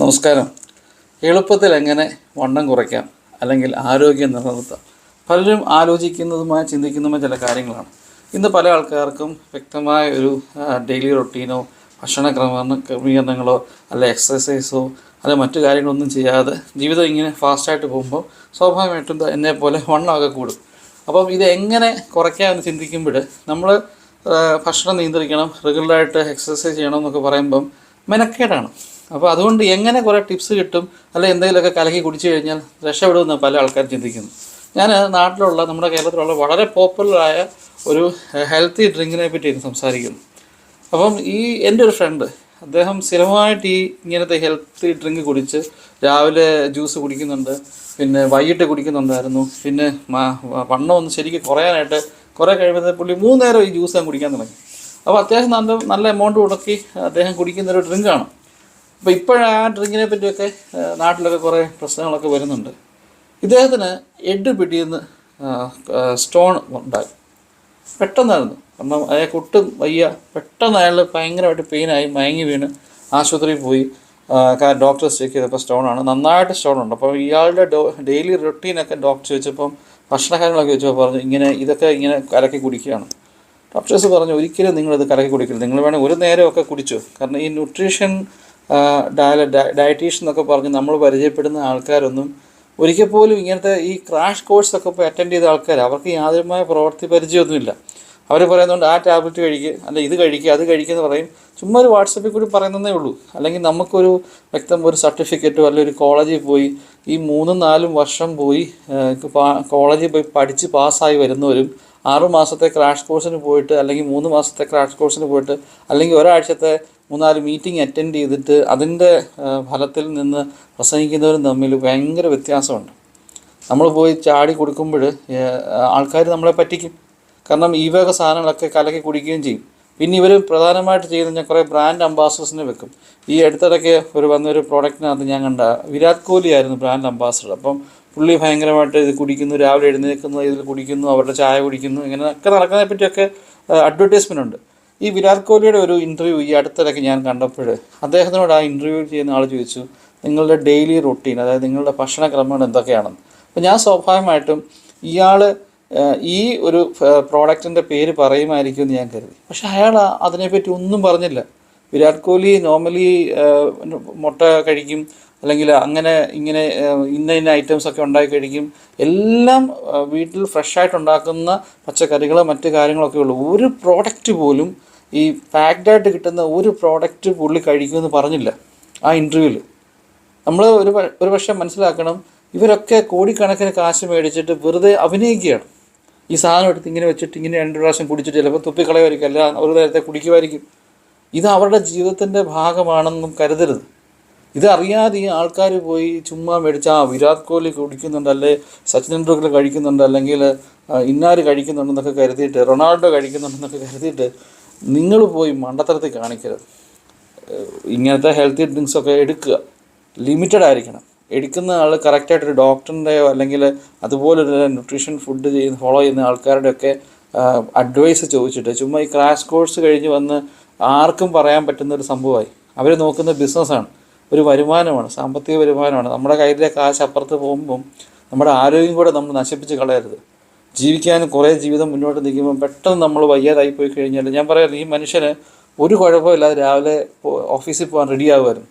നമസ്കാരം. എളുപ്പത്തിൽ എങ്ങനെ വണ്ണം കുറയ്ക്കാം? അല്ലെങ്കിൽ ആരോഗ്യം നിലനിർത്താം? പലരും ആലോചിക്കുന്നതുമായി ചിന്തിക്കുന്നതുമായ ചില കാര്യങ്ങളാണ്. ഇന്ന് പല ആൾക്കാർക്കും വ്യക്തമായ ഒരു ഡെയിലി റൊട്ടീനോ ഭക്ഷണ ക്രമ ക്രമീകരണങ്ങളോ അല്ലെ എക്സസൈസോ അല്ലെ മറ്റു കാര്യങ്ങളൊന്നും ചെയ്യാതെ ജീവിതം ഇങ്ങനെ ഫാസ്റ്റായിട്ട് പോകുമ്പോൾ സ്വാഭാവികമായിട്ടും എന്നെ പോലെ വണ്ണമൊക്കെ കൂടും. അപ്പം ഇത് എങ്ങനെ കുറയ്ക്കാമെന്ന് ചിന്തിക്കുമ്പോൾ നമ്മൾ ഭക്ഷണം നിയന്ത്രിക്കണം റെഗുലറായിട്ട് എക്സസൈസ് ചെയ്യണം എന്നൊക്കെ പറയുമ്പം മെനക്കേടാണ്. അപ്പോൾ അതുകൊണ്ട് എങ്ങനെ കുറേ ടിപ്സ് കിട്ടും? അല്ലെ എന്തെങ്കിലുമൊക്കെ കലക്കി കുടിച്ചു കഴിഞ്ഞാൽ രക്ഷപ്പെടുമെന്ന് പല ആൾക്കാർ ചിന്തിക്കുന്നു. ഞാൻ നാട്ടിലുള്ള നമ്മുടെ കേരളത്തിലുള്ള വളരെ പോപ്പുലറായ ഒരു ഹെൽത്തി ഡ്രിങ്കിനെ പറ്റിയാണ് സംസാരിക്കുന്നു അപ്പം ഈ എന്റെ ഒരു ഫ്രണ്ട് അദ്ദേഹം സ്ഥിരമായിട്ട് ഈ ഇങ്ങനത്തെ ഹെൽത്തി ഡ്രിങ്ക് കുടിച്ച് രാവിലെ ജ്യൂസ് കുടിക്കുന്നുണ്ട് പിന്നെ വൈകിട്ട് കുടിക്കുന്നുണ്ടായിരുന്നു പിന്നെ വണ്ണം ഒന്ന് ശരിക്കും കുറയാനായിട്ട് കുറേ കഴിയുമ്പോൾ പുള്ളി മൂന്നേരം ഈ ജ്യൂസ് ഞാൻ കുടിക്കാൻ തുടങ്ങി. അപ്പോൾ അത്യാവശ്യം നല്ല നല്ല എമൗണ്ട് മുടക്കി അദ്ദേഹം കുടിക്കുന്നൊരു ഡ്രിങ്കാണ് അപ്പോൾ ഇപ്പോഴാ ഡ്രിങ്കിനെ പറ്റിയൊക്കെ നാട്ടിലൊക്കെ കുറേ പ്രശ്നങ്ങളൊക്കെ വരുന്നുണ്ട്. ഇദ്ദേഹത്തിന് എഡ് പിടിയെന്ന് സ്റ്റോൺ ഉണ്ടായി. പെട്ടെന്നായിരുന്നു. കാരണം അയാൾക്ക് ഒട്ടും വയ്യ. പെട്ടെന്ന് അയാൾ ഭയങ്കരമായിട്ട് പെയിനായി മയങ്ങി വീണ് ആശുപത്രിയിൽ പോയി. ഡോക്ടേഴ്സ് ചെക്ക് ചെയ്തപ്പോൾ സ്റ്റോണാണ് നന്നായിട്ട് സ്റ്റോൺ ഉണ്ട്. അപ്പോൾ ഇയാളുടെ ഡെയിലി റൊട്ടീനൊക്കെ ഡോക്ടർ ചോദിച്ചപ്പം ഭക്ഷണകാര്യങ്ങളൊക്കെ ചോദിച്ചപ്പോൾ പറഞ്ഞു ഇങ്ങനെ ഇതൊക്കെ ഇങ്ങനെ കലക്കി കുടിക്കുകയാണ്. ഡോക്ടേഴ്സ് പറഞ്ഞു ഒരിക്കലും നിങ്ങളിത് കലക്കി കുടിക്കില്ല നിങ്ങൾ വേണമെങ്കിൽ ഒരു നേരമൊക്കെ കുടിച്ചു. കാരണം ഈ ന്യൂട്രീഷൻ ഡയല ഡയറ്റീഷ്യൻ എന്നൊക്കെ പറഞ്ഞ് നമ്മൾ പരിചയപ്പെടുന്ന ആൾക്കാരൊന്നും ഒരിക്കൽ പോലും ഇങ്ങനത്തെ ഈ ക്രാഷ് കോഴ്സ് ഒക്കെ പോയി അറ്റൻഡ് ചെയ്ത ആൾക്കാർ അവർക്ക് യാതൊരുമായ പ്രവൃത്തി പരിചയമൊന്നുമില്ല. അവർ പറയുന്നുണ്ട് ആ ടാബ്ലറ്റ് കഴിക്കുക അല്ല ഇത് കഴിക്കുക അത് കഴിക്കുക എന്ന് പറയും. ചുമ്മാ ഒരു വാട്സപ്പിൽ കൂടി പറയുന്നതേ ഉള്ളൂ. അല്ലെങ്കിൽ നമുക്കൊരു വ്യക്തം ഒരു സർട്ടിഫിക്കറ്റോ അല്ലെങ്കിൽ ഒരു കോളേജിൽ പോയി ഈ മൂന്നും നാലും വർഷം പോയി കോളേജിൽ പോയി പഠിച്ച് പാസ്സായി വരുന്നവരും ആറു മാസത്തെ ക്രാഷ് കോഴ്സിന് പോയിട്ട് അല്ലെങ്കിൽ മൂന്ന് മാസത്തെ ക്രാഷ് കോഴ്സിന് പോയിട്ട് അല്ലെങ്കിൽ ഒരാഴ്ചത്തെ മൂന്നാൽ മീറ്റിംഗ് അറ്റൻഡ് ചെയ്തിട്ട് അതിന്റെ ഫലത്തിൽ നിന്ന് പ്രസംഗിക്കുന്നവരും തമ്മിൽ ഭയങ്കര വ്യത്യാസമുണ്ട്. നമ്മൾ പോയി ചാടി കൊടുക്കുമ്പോൾ ആൾക്കാർ നമ്മളെ പറ്റിക്കും. കാരണം ഈ വക സാധനങ്ങളൊക്കെ കലക്കി കുടിക്കുകയും ചെയ്യും. പിന്നെ ഇവർ പ്രധാനമായിട്ട് ചെയ്യുന്ന ഞാൻ കുറേ ബ്രാൻഡ് അംബാസഡേഴ്സിനെ വെക്കും. ഈ അടുത്തിടയ്ക്ക് ഒരു വന്നൊരു പ്രോഡക്റ്റിനകത്ത് ഞാൻ കണ്ട വിരാട് കോഹ്ലി ആയിരുന്നു ബ്രാൻഡ് അംബാസഡർ അപ്പം പുള്ളി ഭയങ്കരമായിട്ട് ഇത് കുടിക്കുന്നു രാവിലെ എഴുന്നേൽക്കുന്നു ഇതിൽ കുടിക്കുന്നു അവരുടെ ചായ കുടിക്കുന്നു ഇങ്ങനെയൊക്കെ നടക്കുന്നതിനെ പറ്റിയൊക്കെ അഡ്വർടൈസ്മെന്റ് ഉണ്ട്. ഈ വിരാട് കോഹ്ലിയുടെ ഒരു ഇന്റർവ്യൂ ഈ അടുത്തിടയ്ക്ക് ഞാൻ കണ്ടപ്പോൾ അദ്ദേഹത്തിനോട് ആ ഇന്റർവ്യൂ ചെയ്യുന്ന ആൾ ചോദിച്ചു നിങ്ങളുടെ ഡെയിലി റൊട്ടീൻ അതായത് നിങ്ങളുടെ ഭക്ഷണക്രമങ്ങൾ എന്തൊക്കെയാണെന്ന്? അപ്പോൾ ഞാൻ സ്വാഭാവികമായിട്ടും ഇയാൾ ഈ ഒരു പ്രോഡക്റ്റിന്റെ പേര് പറയുമായിരിക്കും എന്ന് ഞാൻ കരുതി. പക്ഷെ അയാൾ അതിനെപ്പറ്റി ഒന്നും പറഞ്ഞില്ല. വിരാട് കോഹ്ലി നോർമലി മുട്ട കഴിക്കും അല്ലെങ്കിൽ അങ്ങനെ ഇങ്ങനെ ഇന്ന ഇന്ന ഐറ്റംസ് ഒക്കെ ഉണ്ടാക്കി കഴിക്കും. എല്ലാം വീട്ടിൽ ഫ്രഷായിട്ട് ഉണ്ടാക്കുന്ന പച്ചക്കറികൾ മറ്റു കാര്യങ്ങളൊക്കെ ഉള്ളൂ. ഒരു പ്രോഡക്റ്റ് പോലും ഈ ഫാക്റ്റായിട്ട് കിട്ടുന്ന ഒരു പ്രോഡക്റ്റ് പുള്ളി കഴിക്കുമെന്ന് പറഞ്ഞില്ല ആ ഇന്റർവ്യൂവിൽ നമ്മൾ ഒരു ഒരു പക്ഷേ മനസ്സിലാക്കണം ഇവരൊക്കെ കോടിക്കണക്കിന് കാശ് മേടിച്ചിട്ട് വെറുതെ അഭിനയിക്കുകയാണ്. ഈ സാധനം എടുത്ത് ഇങ്ങനെ വെച്ചിട്ട് ഇങ്ങനെ രണ്ട് പ്രാവശ്യം കുടിച്ചിട്ട് ചിലപ്പോൾ തുപ്പിക്കളയുമായിരിക്കും അല്ല ഒരു നേരത്തെ കുടിക്കുമായിരിക്കും. ഇത് അവരുടെ ജീവിതത്തിന്റെ ഭാഗമാണെന്നും കരുതരുത്. ഇതറിയാതെ ഈ ആൾക്കാർ പോയി ചുമ്മാ മേടിച്ച ആ വിരാട് കോഹ്ലി കുടിക്കുന്നുണ്ട് അല്ലെ സച്ചിൻ ടെണ്ടുൽക്കർ കഴിക്കുന്നുണ്ട് അല്ലെങ്കിൽ ഇന്നാർ കഴിക്കുന്നുണ്ടെന്നൊക്കെ കരുതിയിട്ട് റൊണാൾഡോ കഴിക്കുന്നുണ്ടെന്നൊക്കെ കരുതിയിട്ട് നിങ്ങൾ പോയി മണ്ടത്തരത്തിൽ കാണിക്കരുത്. ഇങ്ങനത്തെ ഹെൽത്തി ഡ്രിങ്ക്സ് ഒക്കെ എടുക്കുക. ലിമിറ്റഡ് ആയിരിക്കണം. എടുക്കുന്ന ആൾ കറക്റ്റായിട്ടൊരു ഡോക്ടറിന്റെയോ അല്ലെങ്കിൽ അതുപോലൊരു ന്യൂട്രീഷൻ ഫുഡ് ചെയ്യുന്ന ഫോളോ ചെയ്യുന്ന ആൾക്കാരുടെയൊക്കെ അഡ്വൈസ് ചോദിച്ചിട്ട് ചുമ്മാ ഈ ക്രാഷ് കോഴ്സ് കഴിഞ്ഞ് വന്ന് ആർക്കും പറയാൻ പറ്റുന്ന ഒരു സംഭവമായി. അവർ നോക്കുന്ന ബിസിനസ്സാണ് ഒരു വരുമാനമാണ്. സാമ്പത്തിക വരുമാനമാണ്. നമ്മുടെ കയ്യിലെ കാശ് അപ്പുറത്ത് പോകുമ്പം നമ്മുടെ ആരോഗ്യം കൂടെ നമ്മൾ നശിപ്പിച്ച് കളയരുത്. ജീവിക്കാൻ കുറേ ജീവിതം മുന്നോട്ട് നിൽക്കുമ്പോൾ പെട്ടെന്ന് നമ്മൾ വയ്യാതായി പോയി കഴിഞ്ഞാൽ ഞാൻ പറയാറ് ഈ മനുഷ്യന് ഒരു കുഴപ്പമില്ലാതെ രാവിലെ ഓഫീസിൽ പോകാൻ റെഡി ആകുമായിരുന്നു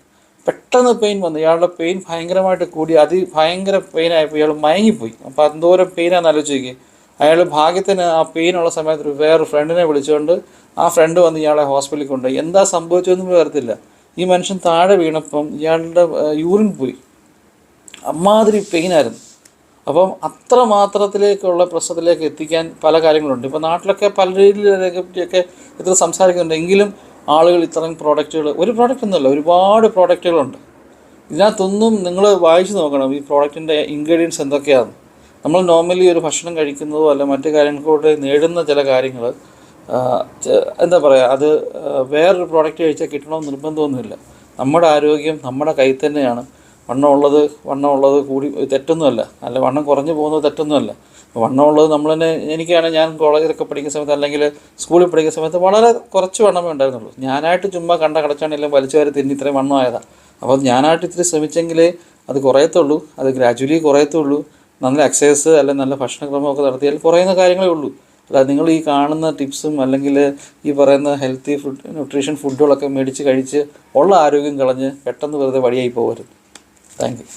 പെട്ടെന്ന് പെയിൻ വന്നു. ഇയാളുടെ പെയിൻ ഭയങ്കരമായിട്ട് കൂടി അതി ഭയങ്കര പെയിൻ ആയപ്പോൾ ഇയാൾ മയങ്ങിപ്പോയി. അപ്പോൾ എന്തോരം പെയിനാന്ന് ആലോചിക്കുക അയാൾ ഭാഗ്യത്തിന് ആ പെയിനുള്ള സമയത്ത് ഒരു വേറെ ഫ്രണ്ടിനെ വിളിച്ചുകൊണ്ട് ആ ഫ്രണ്ട് വന്ന് ഇയാളെ ഹോസ്പിറ്റലിൽ കൊണ്ടുപോയി. എന്താ സംഭവിച്ചതെന്ന് വരത്തില്ല ഈ മനുഷ്യൻ താഴെ വീണപ്പം ഇയാളുടെ യൂറിൻ പോയി. അമ്മാതിരി പെയിനായിരുന്നു അപ്പം അത്ര മാത്രത്തിലേക്കുള്ള പ്രശ്നത്തിലേക്ക് എത്തിക്കാൻ പല കാര്യങ്ങളുണ്ട്. ഇപ്പോൾ നാട്ടിലൊക്കെ പല രീതിയിലൊക്കെ പറ്റിയൊക്കെ ഇത്ര സംസാരിക്കുന്നുണ്ട്. എങ്കിലും ആളുകൾ ഇത്രയും പ്രോഡക്റ്റുകൾ ഒരു പ്രോഡക്റ്റ് ഒന്നുമല്ല ഒരുപാട് പ്രോഡക്റ്റുകളുണ്ട് ഇതിനകത്തൊന്നും നിങ്ങൾ വായിച്ചു നോക്കണം ഈ പ്രോഡക്റ്റിന്റെ ഇൻഗ്രീഡിയൻസ് എന്തൊക്കെയാണ്. നമ്മൾ നോർമലി ഒരു ഭക്ഷണം കഴിക്കുന്നതോ അല്ല മറ്റു കാര്യങ്ങൾക്കൂടെ നേടുന്ന ചില കാര്യങ്ങൾ എന്താ പറയുക അത് വേറൊരു പ്രോഡക്റ്റ് കഴിച്ചാൽ കിട്ടണമെന്ന് നിർബന്ധമൊന്നുമില്ല. നമ്മുടെ ആരോഗ്യം നമ്മുടെ കയ്യിൽ തന്നെയാണ്. വണ്ണമുള്ളത് വണ്ണമുള്ളത് കൂടി തെറ്റൊന്നുമല്ല. അല്ല വണ്ണം കുറഞ്ഞു പോകുന്നത് തെറ്റൊന്നുമല്ല. വണ്ണമുള്ളത് നമ്മൾ തന്നെ എനിക്കാണ് ഞാൻ കോളേജിലൊക്കെ പഠിക്കുന്ന സമയത്ത് അല്ലെങ്കിൽ സ്കൂളിൽ പഠിക്കുന്ന സമയത്ത് വളരെ കുറച്ച് വണ്ണമേ ഉണ്ടായിരുന്നുള്ളൂ. ഞാനായിട്ട് ചുമ്മാ കണ്ട കടച്ചാണെങ്കിലും വലിച്ചു വരെ തിന്നി ഇത്രയും വണ്ണമായതാണ് അപ്പോൾ ഞാനായിട്ട് ഇത്തിരി ശ്രമിച്ചെങ്കിലേ അത് കുറയത്തുള്ളൂ അത് ഗ്രാജുവലി കുറയത്തുള്ളൂ. നല്ല എക്സസൈസ് അല്ലെങ്കിൽ നല്ല ഭക്ഷണക്രമമൊക്കെ നടത്തിയാൽ കുറയുന്ന കാര്യങ്ങളേ ഉള്ളൂ. അല്ലാതെ നിങ്ങൾ ഈ കാണുന്ന ടിപ്സും അല്ലെങ്കിൽ ഈ പറയുന്ന ഹെൽത്തി ഫുഡ് ന്യൂട്രീഷൻ ഫുഡുകളൊക്കെ മേടിച്ച് കഴിച്ച് ഉള്ള ആരോഗ്യം കളഞ്ഞ് പെട്ടെന്ന് വെറുതെ വഴിയായി പോകരുത്. தேங்க்யூ